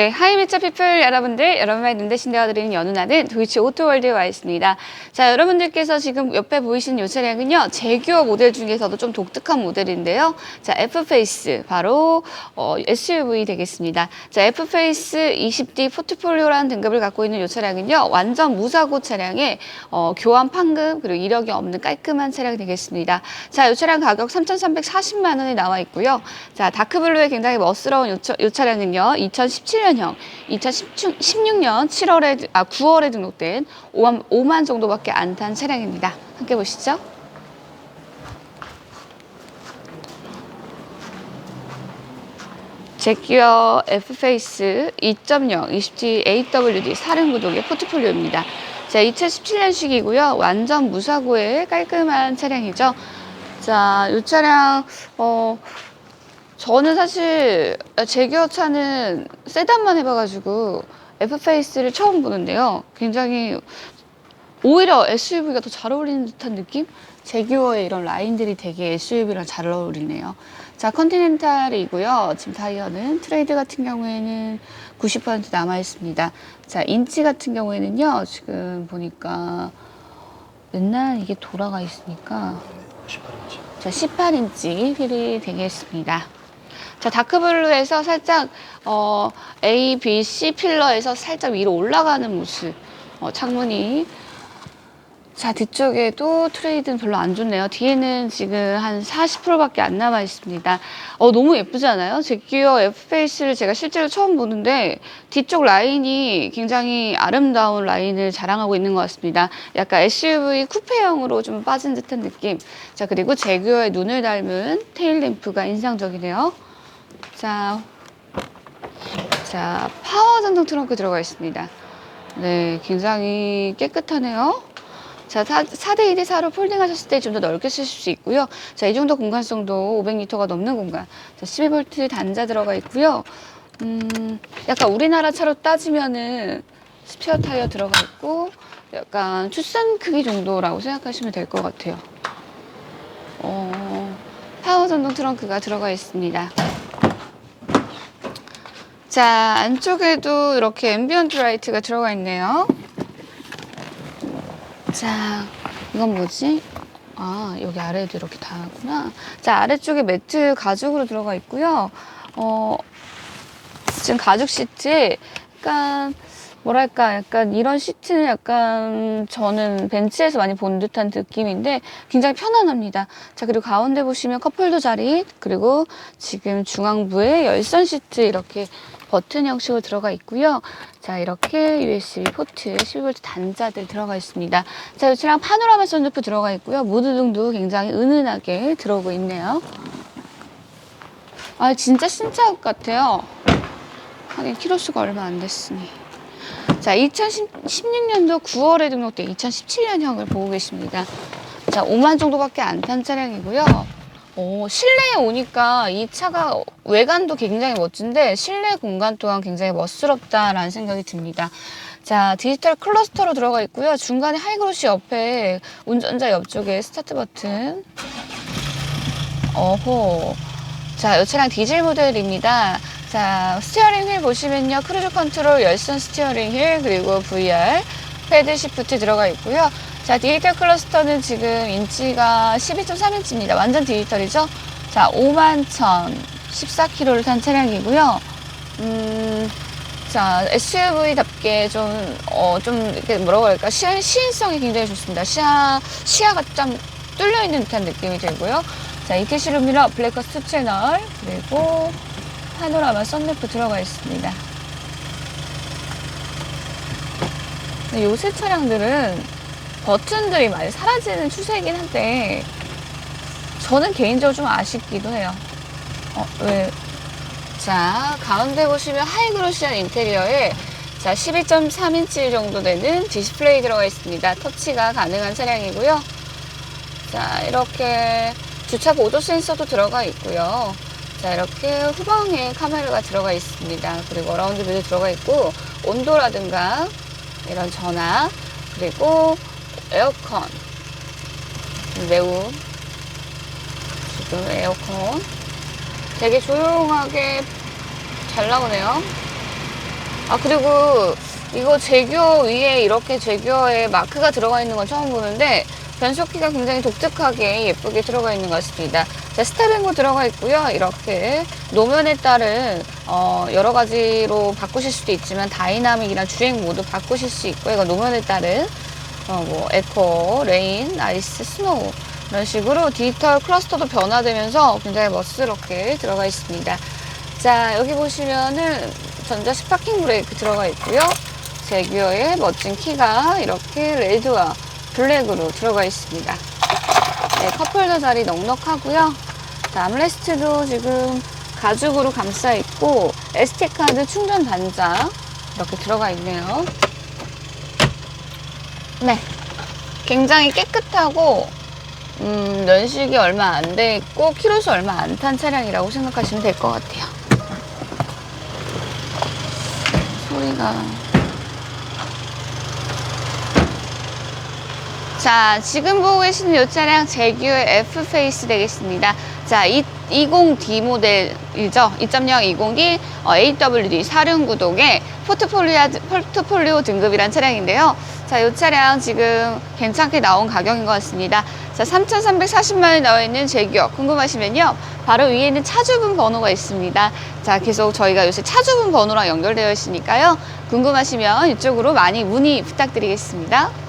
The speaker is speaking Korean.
네, 하이미차 피플 여러분들, 여러분의 눈대신 되어드리는 연운하는 도이치 오토월드에 와 있습니다. 자, 여러분들께서 지금 옆에 보이시는 이 차량은요, 제규어 모델 중에서도 좀 독특한 모델인데요. 자, F페이스, 바로 어, SUV 되겠습니다. 자, F페이스 20D 포트폴리오라는 등급을 갖고 있는 이 차량은요, 완전 무사고 차량에 어, 교환 판금, 그리고 이력이 없는 깔끔한 차량이 되겠습니다. 자, 이 차량 가격 3,340만 원에 나와 있고요. 자, 다크블루의 굉장히 멋스러운 이 차량은요, 2017년 형, 2016년 7월에, 아, 9월에 등록된 5만, 5만 정도밖에 안 탄 차량입니다. 함께 보시죠. 제기어 F페이스 2.0 20T AWD 사륜 구동의 포트폴리오입니다. 자, 2017년식이고요. 완전 무사고의 깔끔한 차량이죠. 자, 이 차량 어 저는 사실 제 기어 차는 세단만 해봐가지고 F페이스를 처음 보는데요. 굉장히 오히려 SUV가 더 잘 어울리는 듯한 느낌? 제규어의 이런 라인들이 되게 SUV랑 잘 어울리네요. 자, 컨티넨탈이고요. 지금 타이어는 트레이드 같은 경우에는 90% 남아 있습니다. 자, 인치 같은 경우에는요. 지금 보니까 맨날 이게 돌아가 있으니까 18인치. 자, 18인치 휠이 되겠습니다. 자, 다크블루에서 살짝 어, A, B, C 필러에서 살짝 위로 올라가는 모습. 어, 창문이 자, 뒤쪽에도 트레이드는 별로 안 좋네요. 뒤에는 지금 한 40%밖에 안 남아 있습니다. 어, 너무 예쁘지 않아요? 제기어 F페이스를 제가 실제로 처음 보는데 뒤쪽 라인이 굉장히 아름다운 라인을 자랑하고 있는 것 같습니다. 약간 SUV 쿠페형으로 좀 빠진 듯한 느낌. 자, 그리고 제기어의 눈을 닮은 테일 램프가 인상적이네요. 자, 자, 파워 전동 트렁크 들어가 있습니다. 네, 굉장히 깨끗하네요. 자, 4, 대 1대 4로 폴딩 하셨을 때 좀 더 넓게 쓰실 수 있고요. 자, 이 정도 공간성도 500리터가 넘는 공간. 자, 12V 단자 들어가 있고요. 음, 약간 우리나라 차로 따지면은 스피어 타이어 들어가 있고, 약간 투싼 크기 정도라고 생각하시면 될 것 같아요. 어, 파워 전동 트렁크가 들어가 있습니다. 자, 안쪽에도 이렇게 앰비언트 라이트가 들어가 있네요. 자, 이건 뭐지? 아, 여기 아래에도 이렇게 다 하구나. 자, 아래쪽에 매트 가죽으로 들어가 있고요. 어, 지금 가죽 시트에 약간, 뭐랄까, 약간 이런 시트는 약간 저는 벤츠에서 많이 본 듯한 느낌인데 굉장히 편안합니다. 자, 그리고 가운데 보시면 컵홀더 자리, 그리고 지금 중앙부에 열선 시트 이렇게 버튼 형식으로 들어가 있고요. 자, 이렇게 USB 포트, 12V 단자들 들어가 있습니다. 자, 이 차량 파노라마 선루프 들어가 있고요. 무드등도 굉장히 은은하게 들어오고 있네요. 아, 진짜 신차 같아요. 하긴 키로수가 얼마 안 됐으니. 자, 2016년도 9월에 등록된 2017년형을 보고 계십니다. 자, 5만 정도밖에 안 탄 차량이고요. 오, 실내에 오니까 이 차가 외관도 굉장히 멋진데 실내 공간 또한 굉장히 멋스럽다라는 생각이 듭니다. 자, 디지털 클러스터로 들어가 있고요. 중간에 하이그로시 옆에 운전자 옆쪽에 스타트 버튼. 어호. 자, 이 차량 디젤 모델입니다. 자, 스티어링 휠 보시면요. 크루즈 컨트롤 열선 스티어링 휠 그리고 VR 패드 시프트 들어가 있고요. 자, 디지털 클러스터는 지금 인치가 12.3인치입니다. 완전 디지털이죠? 자, 5만 1 14km를 탄 차량이고요. 음, 자, SUV답게 좀, 어, 좀, 이렇게 뭐라고 할까, 시, 시인성이 굉장히 좋습니다. 시야, 시야가 좀 뚫려있는 듯한 느낌이 들고요. 자, 루미너 블랙커스 2 채널, 그리고 파노라마 썬루프 들어가 있습니다. 요새 차량들은 버튼들이 많이 사라지는 추세이긴 한데, 저는 개인적으로 좀 아쉽기도 해요. 어, 왜? 자, 가운데 보시면 하이그로시한 인테리어에 자, 12.3인치 정도 되는 디스플레이 들어가 있습니다. 터치가 가능한 차량이고요. 자, 이렇게 주차 보도 센서도 들어가 있고요. 자, 이렇게 후방에 카메라가 들어가 있습니다. 그리고 어라운드 뷰도 들어가 있고, 온도라든가 이런 전화, 그리고 에어컨. 매우 지금 에어컨. 되게 조용하게 잘 나오네요. 아, 그리고 이거 제규어 위에 이렇게 제규어에 마크가 들어가 있는 건 처음 보는데 변속기가 굉장히 독특하게 예쁘게 들어가 있는 것 같습니다. 자, 스타뱅고 들어가 있고요. 이렇게 노면에 따른 어, 여러 가지로 바꾸실 수도 있지만 다이나믹이나 주행 모두 바꾸실 수 있고 이거 노면에 따른 어, 뭐 에코, 레인, 아이스, 스노우 이런 식으로 디지털 클러스터도 변화되면서 굉장히 멋스럽게 들어가 있습니다. 자 여기 보시면은 전자 스파킹 브레이크 들어가 있고요. 제규어의 멋진 키가 이렇게 레드와 블랙으로 들어가 있습니다. 네, 컵홀더 자리 넉넉하고요. 자, 암레스트도 지금 가죽으로 감싸 있고 SD카드 충전 단자 이렇게 들어가 있네요. 네, 굉장히 깨끗하고 음, 연식이 얼마 안 돼 있고 키로수 얼마 안 탄 차량이라고 생각하시면 될 것 같아요. 소리가 자, 지금 보고 계시는 이 차량 제규의 F 페이스 되겠습니다. 자, 이, 20D 모델이죠. 2.0 20D 어, AWD 사륜 구동의 포트폴리오, 포트폴리오 등급이란 차량인데요. 자, 이 차량 지금 괜찮게 나온 가격인 것 같습니다. 자, 3,340만 원에 나와 있는 제규어 궁금하시면요. 바로 위에 있는 차주분 번호가 있습니다. 자, 계속 저희가 요새 차주분 번호랑 연결되어 있으니까요. 궁금하시면 이쪽으로 많이 문의 부탁드리겠습니다.